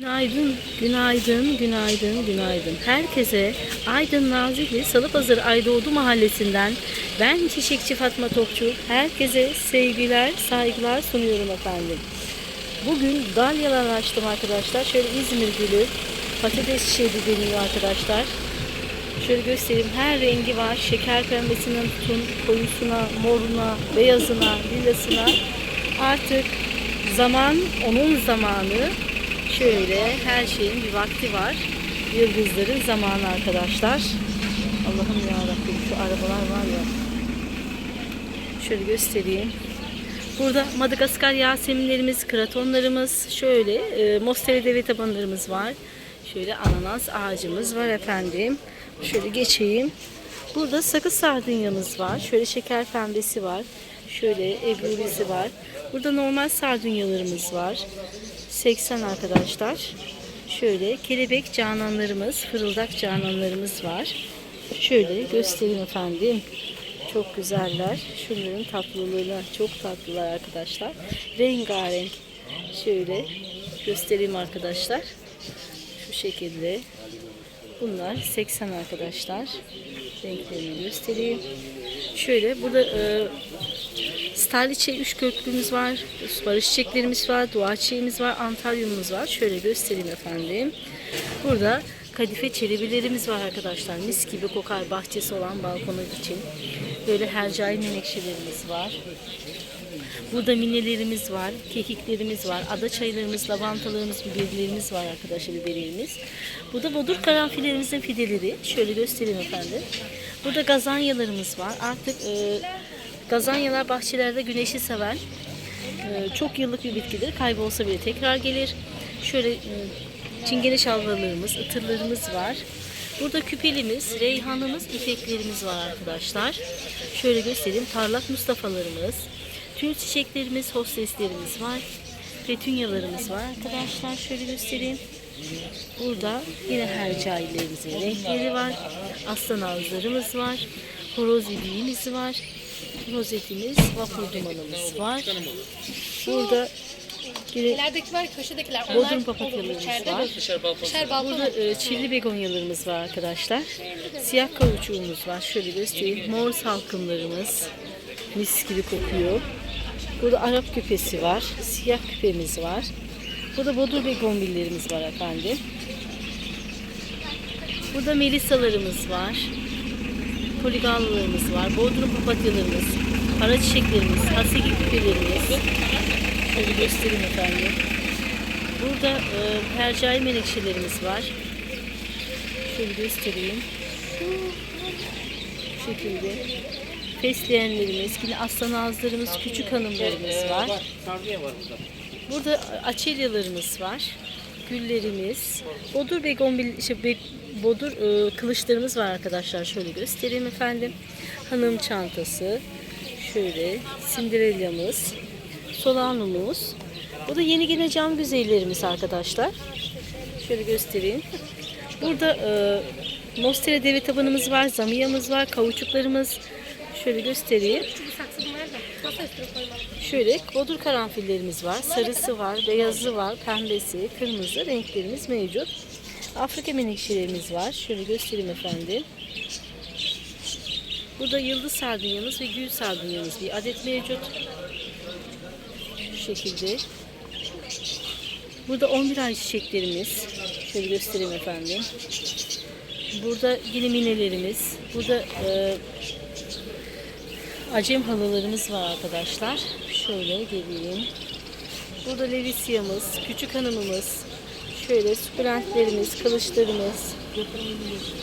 Günaydın, günaydın, günaydın, günaydın. Herkese Aydın Nazilli Salıpazarı Aydoğdu Mahallesi'nden ben Çiçekçi Fatma Topçu. Herkese sevgiler, saygılar sunuyorum efendim. Bugün dalyalar açtım arkadaşlar. Şöyle İzmir gülü, patates çiçeği deniyor arkadaşlar. Şöyle göstereyim. Her rengi var. Şeker pembesinden tutun, koyusuna, moruna, beyazına, lilasına. Artık zaman onun zamanı. Şöyle her şeyin bir vakti var. Yıldızların zamanı arkadaşlar. Allah'ım ya Rabbim şu arabalar var ya. Şöyle göstereyim. Burada Madagaskar yaseminlerimiz, kratonlarımız, şöyle e, Mostera deve tabanlarımız var. Şöyle ananas ağacımız var efendim. Şöyle geçeyim. Burada sakız sardunyamız var. Şöyle şeker pembesi var. Şöyle ebrulisi var. Burada normal sardunyalarımız var. 80 arkadaşlar. Şöyle kelebek cananlarımız, fırıldak cananlarımız var. Şöyle göstereyim efendim. Çok güzeller. Şunların tatlılığına çok tatlılar arkadaşlar. Rengarenk. Şöyle göstereyim arkadaşlar. Şu şekilde. Bunlar 80 arkadaşlar. Renklerini göstereyim. Şöyle burada e, Starliçe üç köklümüz var. Barış çiçeklerimiz var. Dua çiçeğimiz var. Antalyumuz var. Şöyle göstereyim efendim. Burada kadife çelebilerimiz var arkadaşlar. Mis gibi kokar bahçesi olan balkonu için. Böyle hercai menekşelerimiz var. Burada minelerimiz var, kekiklerimiz var, ada çaylarımız, lavantalarımız, biberlerimiz var arkadaşlar biberlerimiz. Burada bodur karanfillerimizin fideleri. Şöyle göstereyim efendim. Burada gazanyalarımız var. Artık e, gazanyalar bahçelerde güneşi seven e, çok yıllık bir bitkidir. Kaybolsa bile tekrar gelir. Şöyle e, çingene şalvarlarımız, ıtırlarımız var. Burada küpelimiz, reyhanımız, ipeklerimiz var arkadaşlar. Şöyle göstereyim. Parlak Mustafa'larımız, tül çiçeklerimiz, hosteslerimiz var. Petunyalarımız var arkadaşlar. Şöyle göstereyim. Burada yine hercailerimizin renkleri var. Aslan ağızlarımız var. Horoz ibiğimiz var. Rozetimiz, vapur dumanımız var. Burada yine İlerideki var köşedekiler. Bodrum onlar papatyalarımız olur, içeride var. Dışarı balkon. Burada e, çilli begonyalarımız var arkadaşlar. Siyah kavuçuğumuz var. Şöyle göstereyim. Mor salkımlarımız. Mis gibi kokuyor. Burada Arap küpesi var. Siyah küpemiz var. Burada bodur begonvillerimiz var efendim. Burada melisalarımız var. Poligallarımız var. Bodrum papatyalarımız. Para çiçeklerimiz. Haseki küpelerimiz. Şöyle göstereyim efendim. Burada e, hercai menekşelerimiz var. Şöyle göstereyim. Bu şekilde. Fesleğenlerimiz, yine aslan ağızlarımız, küçük hanımlarımız var. Burada açelyalarımız var. Güllerimiz. Bodur begonbil, şey, be- bodur e, kılıçlarımız var arkadaşlar. Şöyle göstereyim efendim. Hanım çantası. Şöyle sindirelyamız. Solanumuz. Bu da yeni gene cam güzellerimiz arkadaşlar. Şöyle göstereyim. Burada e, Mostera deve tabanımız var, zamiyamız var, kavuçuklarımız. Şöyle göstereyim. Şöyle bodur karanfillerimiz var. Sarısı var, beyazı var, pembesi, kırmızı renklerimiz mevcut. Afrika menekşelerimiz var. Şöyle göstereyim efendim. Burada yıldız sardunyamız ve gül sardunyamız bir adet mevcut. Şu şekilde. Burada 11 ay çiçeklerimiz. Şöyle göstereyim efendim. Burada yine minelerimiz. Burada e, Acem halılarımız var arkadaşlar. Şöyle geleyim. Burada levisyamız, küçük hanımımız, şöyle sukulentlerimiz, kılıçlarımız.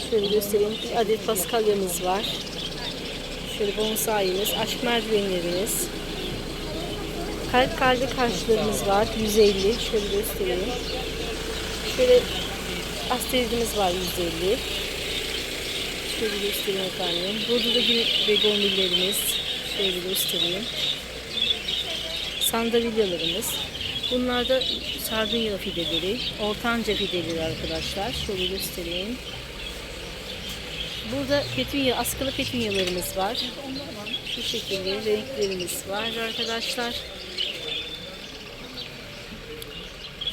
Şöyle göstereyim. Bir adet paskalyamız var. Şöyle bonsai'miz, aşk merdivenlerimiz. Kalp kalbi karşılarımız var. 150. Şöyle göstereyim. Şöyle asteroidimiz var 150. Şöyle göstereyim efendim. Burada da begonvillerimiz. Şöyle göstereyim. Sandalyalarımız. Bunlar da sardunya fideleri. Ortanca fideleri arkadaşlar. Şöyle göstereyim. Burada petunya, askılı petunyalarımız var. Şu şekilde renklerimiz var arkadaşlar.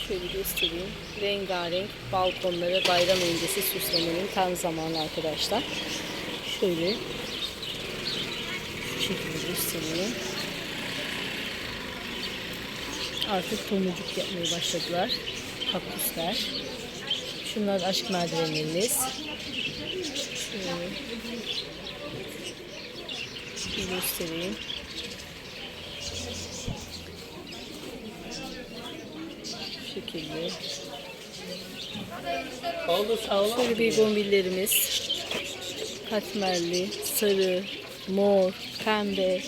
Şöyle göstereyim. Rengarenk balkonları bayram öncesi süslemenin tam zamanı arkadaşlar. Şöyle şu şekilde göstereyim. Artık tomurcuk yapmaya başladılar. Kaktüsler. Şunlar aşk merdivenlerimiz. Şöyle. Göstereyim. Şu şekilde. Şöyle bir bombillerimiz. Katmerli, sarı, mor, pembe.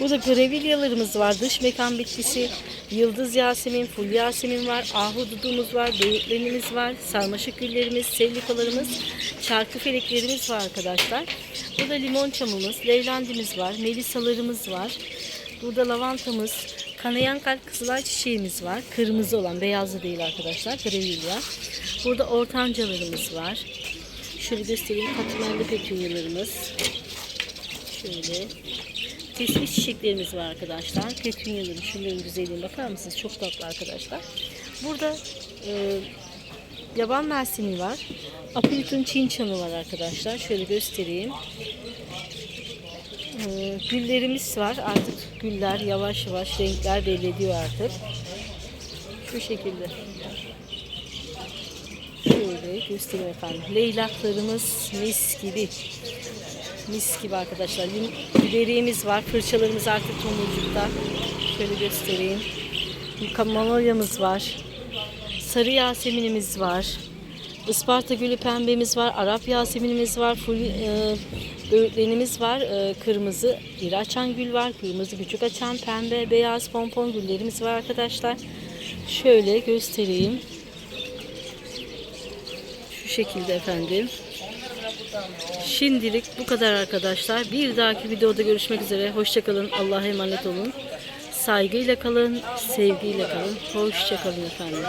Burada grevilyalarımız var. Dış mekan bitkisi, yıldız yasemin, full yasemin var. Ahududumuz var, beyitlerimiz var. Sarmaşık güllerimiz, sellikalarımız, çarkı feleklerimiz var arkadaşlar. Burada limon çamımız, leylandimiz var. Melisalarımız var. Burada lavantamız, kanayan kalp kızılay çiçeğimiz var. Kırmızı olan, beyazı değil arkadaşlar. Grevilya. Burada ortancalarımız var. Şöyle göstereyim. Katmerli petunyalarımız. Şöyle. Tesbih çiçeklerimiz var arkadaşlar. Petunyalarım. Şunların güzelliğine bakar mısınız? Çok tatlı arkadaşlar. Burada e, yaban mersini var. Apilitun çin çanı var arkadaşlar. Şöyle göstereyim. E, güllerimiz var. Artık güller yavaş yavaş renkler belli ediyor artık. Şu şekilde. Şöyle göstereyim efendim. Leylaklarımız mis gibi. Mis gibi arkadaşlar. Biberiğimiz var. Fırçalarımız artık tomurcukta. Şöyle göstereyim. Manolyamız var. Sarı yaseminimiz var. Isparta gülü pembemiz var. Arap yaseminimiz var. Full, e, öğütlenimiz var. E, kırmızı iri açan gül var. Kırmızı küçük açan pembe, beyaz pompon güllerimiz var arkadaşlar. Şöyle göstereyim. Şu şekilde efendim. Şimdilik bu kadar arkadaşlar. Bir dahaki videoda görüşmek üzere. Hoşçakalın. Allah'a emanet olun. Saygıyla kalın, sevgiyle kalın. Hoşçakalın efendim.